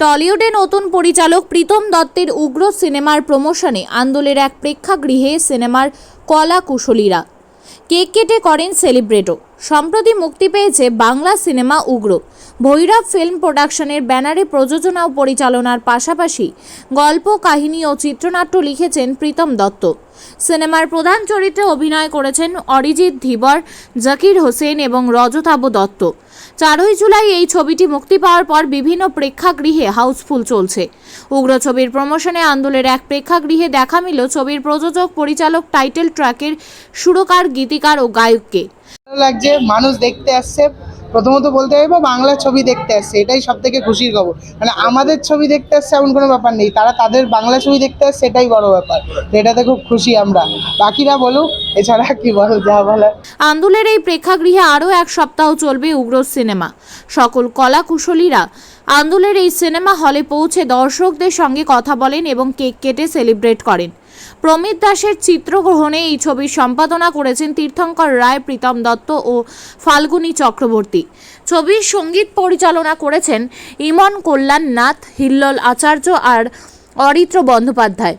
টলিউডে নতুন পরিচালক প্রীতম দত্তের উগ্র সিনেমার প্রমোশনে আন্দোলের এক প্রেক্ষাগৃহে সিনেমার কলা কুশলীরা কেক কেটে করেন সেলিব্রেটও সম্প্রতি মুক্তি পেয়েছে বাংলা সিনেমা উগ্র। ভৈরব ফিল্ম প্রোডাকশনের ব্যানারে প্রযোজনা ও পরিচালনার পাশাপাশি গল্প, কাহিনী ও চিত্রনাট্য লিখেছেন প্রীতম দত্ত। সিনেমার প্রধান চরিত্রে অভিনয় করেছেন অরিজিৎ ধীবর, জাকির হোসেন এবং রজতাভ দত্ত। চারই জুলাই এই ছবিটি মুক্তি পাওয়ার পর বিভিন্ন প্রেক্ষাগৃহে হাউসফুল চলছে। উগ্র ছবির প্রমোশনে আন্দোলের এক প্রেক্ষাগৃহে দেখা মিল ছবির প্রযোজক, পরিচালক, টাইটেল ট্র্যাকের সুরকার, গীতিকার ও গায়ককে। ভালো লাগছে, মানুষ দেখতে আসছে। প্রথমত বলতে চাইব বাংলা ছবি দেখতে আসছে, এটাই সব থেকে খুশির খবর। মানে আমাদের ছবি দেখতে আসছে এমন কোনো ব্যাপার নেই, তারা তাদের বাংলা ছবি দেখতে আসছে, এটাই বড় ব্যাপার। এটাতে খুব খুশি আমরা। বাকিরা বলুক, এছাড়া কি বলো, যা বলার। আন্দোলের এই প্রেক্ষাগৃহে আরও এক সপ্তাহ চলবে উগ্র সিনেমা। সকল কলা কুশলীরা আন্দোলের এই সিনেমা হলে পৌঁছে দর্শকদের সঙ্গে কথা বলেন এবং কেক কেটে সেলিব্রেট করেন। প্রমিত দাসের চিত্রগ্রহণে এই ছবির সম্পাদনা করেছেন তীর্থঙ্কর রায়, প্রীতম দত্ত ও ফাল্গুনী চক্রবর্তী। ছবির সংগীত পরিচালনা করেছেন ইমন কল্যাণ নাথ, হিল্লোল আচার্য আর অরিত্র বন্দ্যোপাধ্যায়।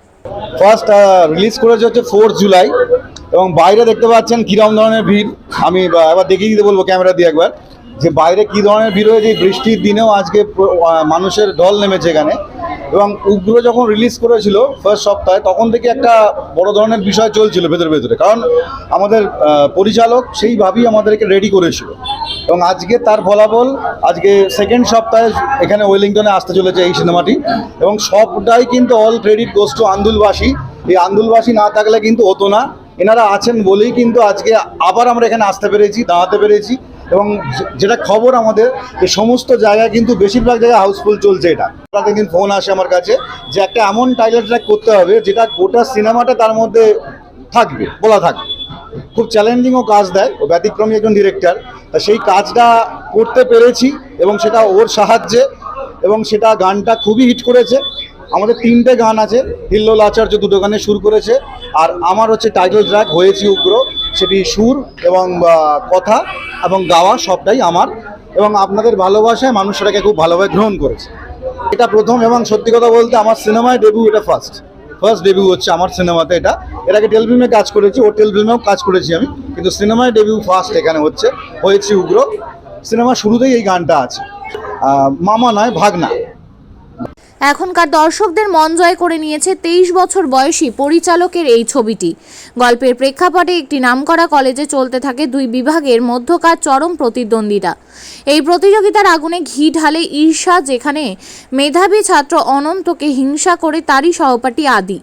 ফার্স্ট রিলিজ করেছে হচ্ছে ফোর্থ জুলাই এবং বাইরে দেখতে পাচ্ছেন কিরম ধরনের ভিড়। আমি একবার দেখিয়ে দিতে বলব ক্যামেরা দিয়ে একবার। যে বাইরে কি ধরনের ভিড় হয়েছে বৃষ্টির দিনেও আজকে মানুষের ঢল নেমেছে এখানে। এবং উগ্র যখন রিলিজ করেছিল ফার্স্ট সপ্তাহে, তখন থেকে একটা বড় ধরনের বিষয় চলছিল ভেতরে ভেতরে। কারণ আমাদের পরিচালক সেইভাবেই আমাদেরকে রেডি করেছিল। এবং আজকে তার ফলাফল আজকে সেকেন্ড সপ্তাহে এখানে ওয়েলিংটনে আসতে চলেছে এই সিনেমাটি। এবং সবটাই কিন্তু অল ক্রেডিট গোস টু আন্দুলবাসী। এই আন্দুলবাসী না থাকলে কিন্তু হতো না। এনারা আছেন বলেই কিন্তু আজকে আবার আমরা এখানে আসতে পেরেছি, দাঁড়াতে পেরেছি। এবং যেটা খবর আমাদের, যে সমস্ত জায়গায় কিন্তু বেশিরভাগ জায়গায় হাউসফুল চলছে এটা। প্রতিদিন ফোন আসে আমার কাছে যে একটা এমন টাইটেল ট্র্যাক করতে হবে যেটা গোটা সিনেমাটা তার মধ্যে থাকবে, বলা থাকবে খুব চ্যালেঞ্জিংও কাজ দেয়, ও ব্যতিক্রমী একজন ডিরেক্টর তা সেই কাজটা করতে পেরেছি এবং সেটা ওর সাহায্যে এবং সেটা গানটা খুবই হিট করেছে। আমাদের তিনটে গান আছে, হিল্লোল আচার্য দুটো গানে সুর করেছে। আর আমার হচ্ছে টাইটেল ট্র্যাক হয়েছি উগ্র। সেটি সুর এবং কথা এবং গাওয়া সবটাই আমার এবং আপনাদের ভালোবাসায় মানুষ সেটাকে খুব ভালোভাবে গ্রহণ করেছে। এটা প্রথম এবং সত্যি কথা বলতে আমার সিনেমায় ডেবিউ এটা ফার্স্ট ফার্স্ট ডেবিউ হচ্ছে আমার সিনেমাতে এটা। এর আগে টেলফিল্মে কাজ করেছি ও টেলফিল্মেও কাজ করেছি আমি। কিন্তু সিনেমায় ডেবিউ ফার্স্ট এখানে হচ্ছে, হয়েছি উগ্র। সিনেমা শুরুতেই এই গানটা আছে। মামা নয়, ভাগনা। এখনকার দর্শকদের মন জয় করে নিয়েছে তেইশ বছর বয়সী পরিচালকের এই ছবিটি। গল্পের প্রেক্ষাপটে একটি নামকরা কলেজে চলতে থাকে দুই বিভাগের মধ্যকার চরম প্রতিদ্বন্দ্বিতা এই প্রতিযোগিতার আগুনে ঘি ঢালে ঈর্ষা, যেখানে মেধাবী ছাত্র অনন্তকে হিংসা করে তারই সহপাঠী আদি।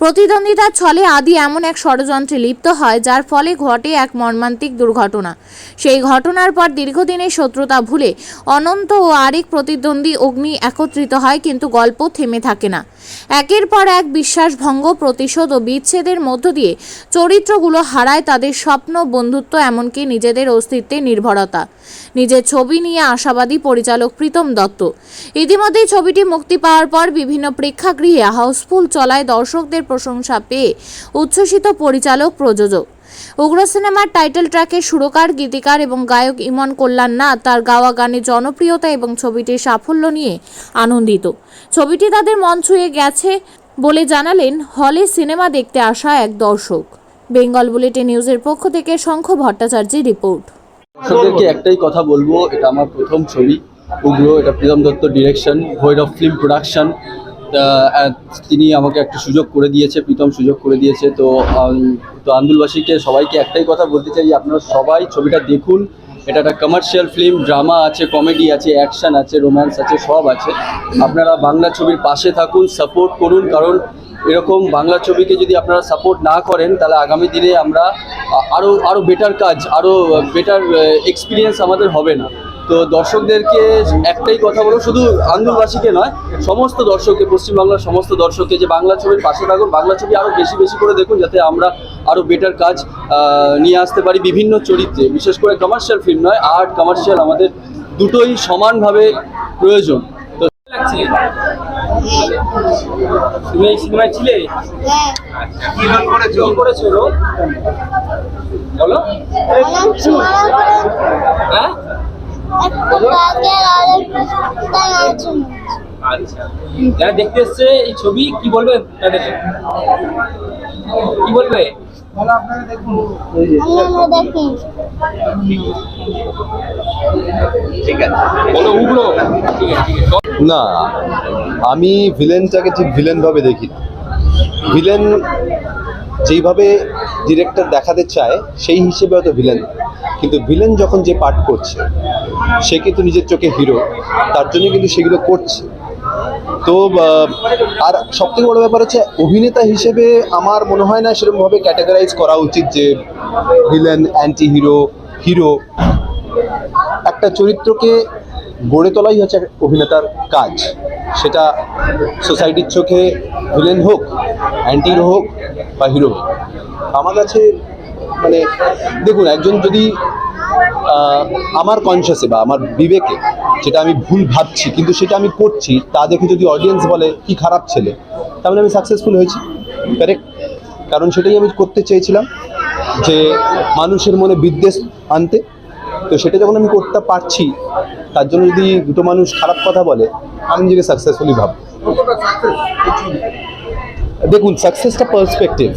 প্রতিদ্বন্দ্বিতার ছলে আদি এমন এক ষড়যন্ত্রে লিপ্ত হয়, যার ফলে ঘটে এক মর্মান্তিক দুর্ঘটনা। সেই ঘটনার পর দীর্ঘদিনের শত্রুতা ভুলে অনন্ত ও আরেক প্রতিদ্বন্দ্বী অগ্নি একত্রিত হয়, কিন্তু গল্প থেমে থাকে না। একের পর এক বিশ্বাসভঙ্গ প্রতিশোধ ও বিচ্ছেদের মধ্য দিয়ে চরিত্রগুলো হারায় তাদের স্বপ্ন, বন্ধুত্ব, এমনকি নিজেদের অস্তিত্বের নির্ভরতা। নিজের ছবি নিয়ে আশাবাদী পরিচালক প্রীতম দত্ত। ইতিমধ্যেই ছবিটি মুক্তি পাওয়ার পর বিভিন্ন প্রেক্ষাগৃহে হাউসফুল চলায় দর্শকদের প্রশংসা পেয়ে উচ্ছ্বসিত পরিচালক, প্রযোজক। উগ্র সিনেমার টাইটেল ট্র্যাকের সুরকার, গীতিকার এবং গায়ক ইমন কল্যাণ নাথ তার গাওয়া গানে জনপ্রিয়তা এবং ছবিটির সাফল্য নিয়ে আনন্দিত। ছবিটি তাদের মন ছুঁয়ে গেছে বলে জানালেন হলে সিনেমা দেখতে আসা এক দর্শক। বেঙ্গল বুলেটিন নিউজের পক্ষ থেকে শঙ্খ ভট্টাচার্যের রিপোর্ট। দর্শকদেরকে একটাই কথা বলব, এটা আমার প্রথম ছবি, উগ্র, এটা Pritam Dutta direction Bhairav film production তিনি আমাকে একটা সুযোগ করে দিয়েছে, প্রীতম সুযোগ করে দিয়েছে। তো তো আন্দুলবাসীকে সবাইকে একটাই কথা বলতে চাই আপনারা সবাই ছবিটা দেখুন। এটা একটা কমার্শিয়াল ফিল্ম ড্রামা আছে কমেডি আছে অ্যাকশন আছে রোম্যান্স আছে, সব আছে। আপনারা বাংলা ছবির পাশে থাকুন সাপোর্ট করুন, কারণ এরকম বাংলা ছবিকে যদি আপনারা সাপোর্ট না করেন, তাহলে আগামী দিনে আমরা আরও আরও আরও বেটার কাজ আরও বেটার এক্সপিরিয়েন্স আমাদের হবে না। তো দর্শকদেরকে একটাই কথা বলো শুধু আন্দোলবাসীকে নয় সমস্ত দর্শককে পশ্চিমবাংলার সমস্ত দর্শককে যে বাংলা ছবির পাশে থাকুন বাংলা ছবি আরও বেশি বেশি করে দেখুন যাতে আমরা আরও বেটার কাজ নিয়ে আসতে পারি বিভিন্ন চরিত্রে বিশেষ করে কমার্শিয়াল ফিল্ম নয় আর্ট কমার্শিয়াল আমাদের দুটোই সমানভাবে প্রয়োজন। তো তুমি এই সিনেমায় ছিলে? করেছ করেছ বলো। করে হ্যাঁ? একটা কাকের আর একটা সপ্তাহ আচ্ছা। যারা দেখতে এসছে এই ছবি কি বলবে তাদের? কি বলবে? না আমি ভিলেনটাকে ঠিক ভিলেন ভাবে দেখি ভিলেন যেইভাবে ডিরেক্টর দেখাতে চায়, সেই হিসেবে হয়তো ভিলেন কিন্তু ভিলেন যখন যে পার্ট করছে, সে কিন্তু নিজের চোখে হিরো তার জন্য কিন্তু সেগুলো করছে। তো আর সব থেকে বড় ব্যাপার হচ্ছে, অভিনেতা হিসেবে আমার মনে হয় না সেরকমভাবে ক্যাটাগরাইজ করা উচিত যে ভিলেন অ্যান্টি হিরো হিরো একটা চরিত্রকে গড়ে তোলাই হচ্ছে অভিনেতার কাজ। সেটা সোসাইটির চোখে ভিলেন হোক অ্যান্টি হিরো হোক বা হিরো হোক, আমার কাছে মানে দেখুন, একজন যদি আমার কনসিয়াসে বা আমার বিবেকে যেটা আমি ভুল ভাবছি, কিন্তু সেটা আমি করছি, তা দেখে যদি অডিয়েন্স বলে, কি খারাপ ছেলে? তাহলে আমি সাকসেসফুল হয়েছি কারেক্ট কারণ সেটাই আমি করতে চেয়েছিলাম, যে মানুষের মনে বিদ্বেষ আনতে। তো সেটা যখন আমি করতে পারছি, তার জন্য যদি দুটো মানুষ খারাপ কথা বলে, আমি নিজেকে সাকসেসফুলি ভাববো। দেখুন সাকসেসটা পার্সপেক্টিভ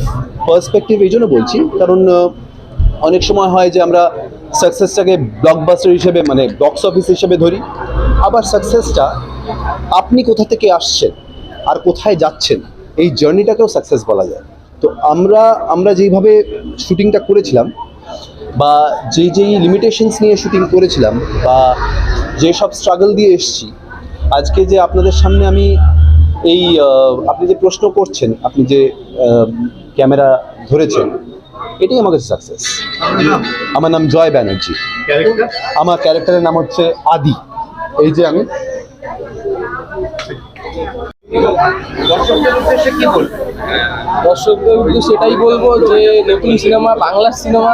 পার্সপেক্টিভ এই জন্য বলছি, কারণ অনেক সময় হয় যে আমরা সাকসেসটাকে ব্লকবাস্টার হিসেবে মানে বক্স অফিস হিসেবে ধরি। আবার সাকসেসটা আপনি কোথা থেকে আসছেন আর কোথায় যাচ্ছেন, এই জার্নিটাকেও সাকসেস বলা যায়। তো আমরা আমরা যেইভাবে শুটিংটা করেছিলাম, বা যে যেই লিমিটেশনস নিয়ে শুটিং করেছিলাম, বা যেসব স্ট্রাগল দিয়ে এসছি, আজকে যে আপনাদের সামনে আমি এই আপনি যে প্রশ্ন করছেন আপনি যে ক্যামেরা ধরেছেন এটাই আমাদের সাকসেস আমার নাম জয় ব্যানার্জি। আমার ক্যারেক্টারের নাম হচ্ছে আদি। এই যে আমি। দর্শকদের উদ্দেশ্যে সেটাই বলব যে নতুন সিনেমা বাংলার সিনেমা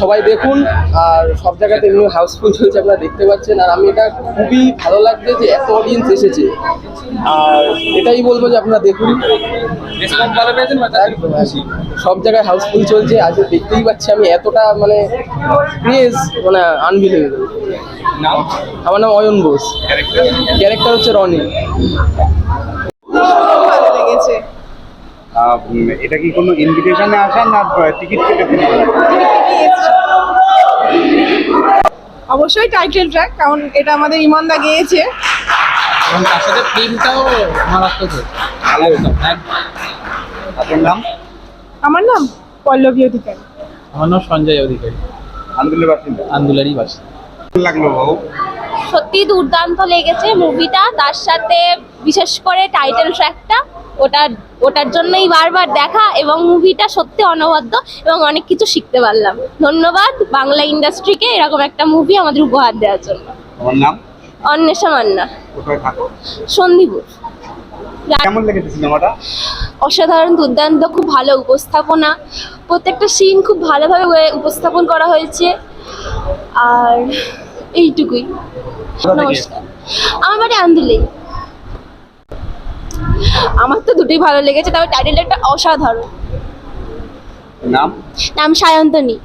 সবাই দেখুন আর সব জায়গাতে এমনি হাউসফুল চলছে আপনারা দেখতে পাচ্ছেন। আর আমি এটা খুবই ভালো লাগছে যে এত অডিয়েন্স এসেছে। আর এটাই বলব যে আপনারা দেখুন। সব জায়গায় হাউসফুল চলছে আজ দেখতেই পাচ্ছি আমি এতটা মানে ক্রেজ মানে আনবিলিভেবল আমার নাম অয়ন বোস। ক্যারেক্টার ক্যারেক্টার হচ্ছে রনি। ভালো লেগেছে। এটা কি কোনো ইনভিটেশনে আসেন না টিকিট কেটে অবশ্যই টাইটেল ট্র্যাক কারণ এটা আমাদের ইমানদা গেয়েছে। এবং তার সাথে মারাত্মক আপনার নাম? আমার নাম পল্লবী অধিকারী। আমার নাম সঞ্জয় অধিকারী। আন্দুলের বাসিন্দা আন্দুলারই বাসী। কেমন লাগল বাবু? সত্যি দুর্দান্ত লেগেছে মুভিটা তার সাথে বিশেষ করে টাইটেল ট্র্যাকটা ওটা ওটার জন্যই বারবার দেখা এবং মুভিটা সত্যি অনবদ্য এবং অনেক কিছু শিখতে পারলাম। ধন্যবাদ বাংলা ইন্ডাস্ট্রিকে এরকম একটা মুভি আমাদের উপহার দেওয়ার জন্য। আমার নাম? অন্বেষা মান্না। সন্দীপুর কেমন লেগেছে সিনেমাটা? অসাধারণ দুর্দান্ত খুব ভালো উপস্থাপনা। প্রত্যেকটা সিন খুব ভালোভাবে উপস্থাপন করা হয়েছে। আর এইটুকুই। নমস্কার। আমার বাড়ি আন্দুলে। আমার তো দুটোই ভালো লেগেছে তবে টাইটেলটা একটা অসাধারণ। নাম? নাম সায়ন্তনী।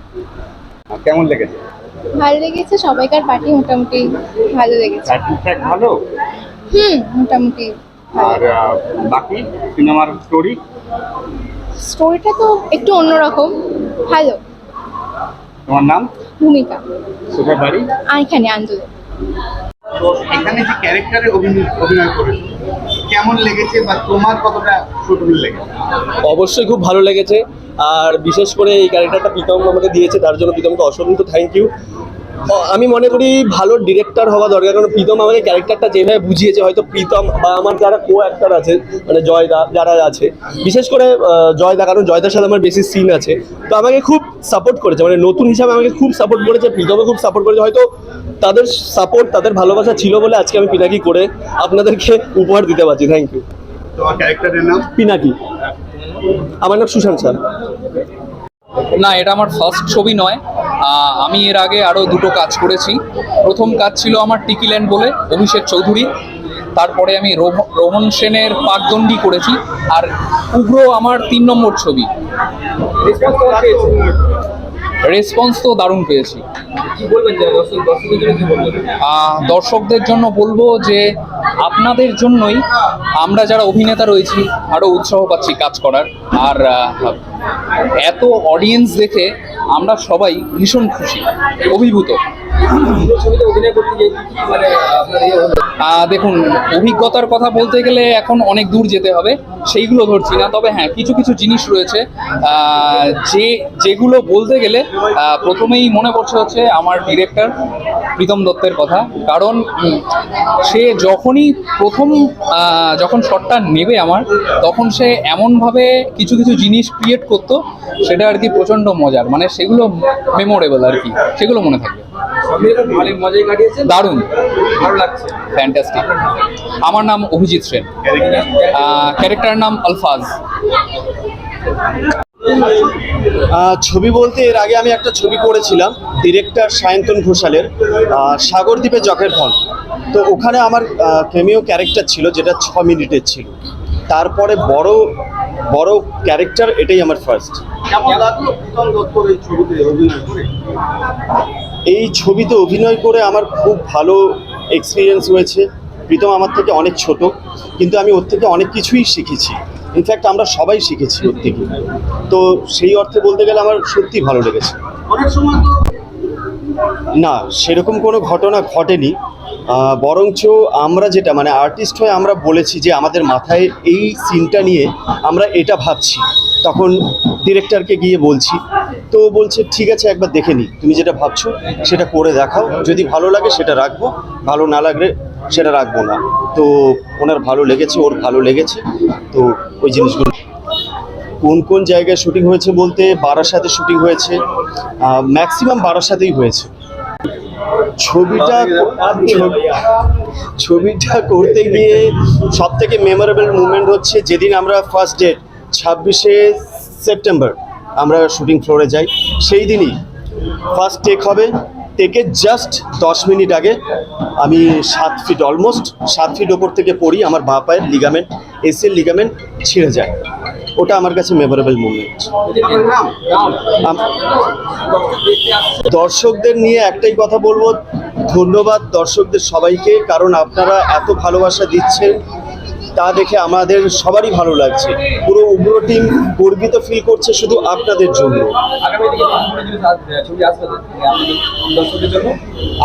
কেমন লেগেছে? ভালো লেগেছে সবাইকার পার্টি মোটামুটি ভালো লেগেছে। ভালো? হুম মোটামুটি আর বাকি সিনেমার স্টোরি স্টোরিটা তো একটু অন্যরকম ভালো। তোমার নাম? ভূমিকা। কোথায় বাড়ি? এখানে আন্দোলন। তো এখানে যে ক্যারেক্টারে অভিনয় অভিনয় করেছ। কেমন লেগেছে বা তোমার কতটা সুটুল লেগেছে? অবশ্যই খুব ভালো লেগেছে। আর বিশেষ করে এই ক্যারেক্টারটা প্রীতম আমাকে দিয়েছে, তার জন্য প্রীতমকে অসংখ্য থ্যাংক ইউ আমি মনে করি ভালো ডিরেক্টর হওয়া দরকার কারণ প্রীতম আমাকে ক্যারেক্টারটা যেভাবে বুঝিয়েছে হয়তো প্রীতম বা আমার যারা কো অ্যাক্টার আছে মানে জয়দা যারা আছে বিশেষ করে জয়দা কারণ জয়দার সাথে আমার বেশি সিন আছে তো আমাকে খুব সাপোর্ট করেছে মানে নতুন হিসাবে আমাকে খুব সাপোর্ট করেছে প্রীতমে খুব সাপোর্ট করেছে হয়তো তাদের সাপোর্ট তাদের ভালোবাসা ছিল বলে আজকে আমি পিনাকি করে আপনাদেরকে উপহার দিতে পারছি থ্যাংক ইউ তোমার ক্যারেক্টারের নাম? পিনাকি। আমার নাম সুশান্ত স্যার। না এটা আমার ফার্স্ট ছবি নয়। আমি এর আগে আরও দুটো কাজ করেছি। প্রথম কাজ ছিল আমার টিকিল্যান্ড বলে অভিষেক চৌধুরী। তারপরে আমি রোহ- রোহন সেনের পাকদণ্ডী করেছি আর উগ্র আমার তিন নম্বর ছবি। রেসপন্স তো দারুণ পেয়েছি। দর্শকদের জন্য বলব যে আপনাদের জন্যই আমরা যারা অভিনেতা রয়েছি আরও উৎসাহ পাচ্ছি কাজ করার। আর এত অডিয়েন্স দেখে আমরা সবাই ভীষণ খুশি, অভিভূত। দেখুন, অভিজ্ঞতার কথা বলতে গেলে এখন অনেক দূর যেতে হবে। সেইগুলো ধরছি না। তবে হ্যাঁ কিছু কিছু জিনিস রয়েছে। যে, যেগুলো বলতে গেলে প্রথমেই মনে পড়ছে হচ্ছে আমার ডিরেক্টর প্রীতম দত্তের কথা। কারণ সে যখনই প্রথম যখন শটটা নেবে আমার, তখন সে এমনভাবে কিছু কিছু জিনিস ক্রিয়েট করতো, সেটা আর কি প্রচণ্ড মজার। মানে সেগুলো মেমোরেবল আর কি। সেগুলো মনে থাকবে। দারুণ। ভালো লাগছে। ফ্যান্টাস্টিক আমার নাম অভিজিৎ সেন। ক্যারেক্টার। নাম আলফাজ। ছবি বলতে এর আগে আমি একটা ছবি করেছিলাম ডিরেক্টর সায়ন্তন ঘোষালের সাগরদ্বীপে জকের ধন তো ওখানে আমার ক্যামিও ক্যারেক্টার ছিল যেটা ছ মিনিটের ছিল। তারপরে বড় বড় ক্যারেক্টার এটাই আমার ফার্স্ট কেমন লাগল? এই ছবিতে অভিনয় করে আমার খুব ভালো এক্সপিরিয়েন্স হয়েছে। প্রীতম আমার থেকে অনেক ছোট কিন্তু আমি ওর থেকে অনেক কিছুই শিখেছি। ইনফ্যাক্ট আমরা সবাই শিখেছি ওর থেকে। তো সেই অর্থে বলতে গেলে আমার সত্যি ভালো লেগেছে। অনেক সময় তো না সেরকম কোনো ঘটনা ঘটেনি। বরঞ্চ আমরা যেটা মানে আর্টিস্ট হয়ে আমরা বলেছি যে আমাদের মাথায় এই সিনটা নিয়ে আমরা এটা ভাবছি। তখন ডিরেক্টরকে গিয়ে বলছি তো বলছে ঠিক আছে একবার দেখে নি। তুমি যেটা ভাবছ সেটা করে দেখাও। যদি ভালো লাগে সেটা রাখব। ভালো না লাগলে সেটা রাখব না। তো ওনার ভালো লেগেছে ওর ভালো লেগেছে। তো ওই জিনিসগুলো। কোন কোন জায়গায় শুটিং হয়েছে বলতে বারাসাতে শুটিং হয়েছে। ম্যাক্সিমাম বারাসাতেই হয়েছে। ছবিটা ছবি- ছবিটা করতে গিয়ে সব থেকে মেমোরেবল মুভমেন্ট হচ্ছে যেদিন আমরা ফার্স্ট ডেট ছাব্বিশে সেপ্টেম্বর। আমরা শুটিং ফ্লোরে যাই। সেই দিনই ফার্স্ট টেক হবে। টেকের জাস্ট দশ মিনিট আগে আমি সাত ফিট অলমোস্ট সাত ফিট ওপর থেকে পড়ি। আমার বাঁ পায়ের লিগামেন্ট এসের লিগামেন্ট ছিঁড়ে যায়। ওটা আমার কাছে মেমোরেবল মুভমেন্ট দর্শকদের নিয়ে একটাই কথা বলব। ধন্যবাদ দর্শকদের সবাইকে, কারণ আপনারা এত ভালোবাসা দিচ্ছেন। তা দেখে আমাদের সবারই ভালো লাগছে। পুরো উগ্র টিম গর্বিত ফিল করছে শুধু আপনাদের জন্য।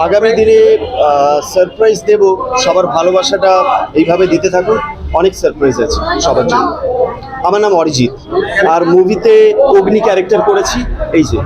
আগামী দিনে সারপ্রাইজ দেব। সবার ভালোবাসাটা এইভাবে দিতে থাকুন। অনেক সারপ্রাইজ আছে সবার জন্য। আমার নাম অরিজিৎ। আর মুভিতে অগ্নি ক্যারেক্টার করেছি, এই যে।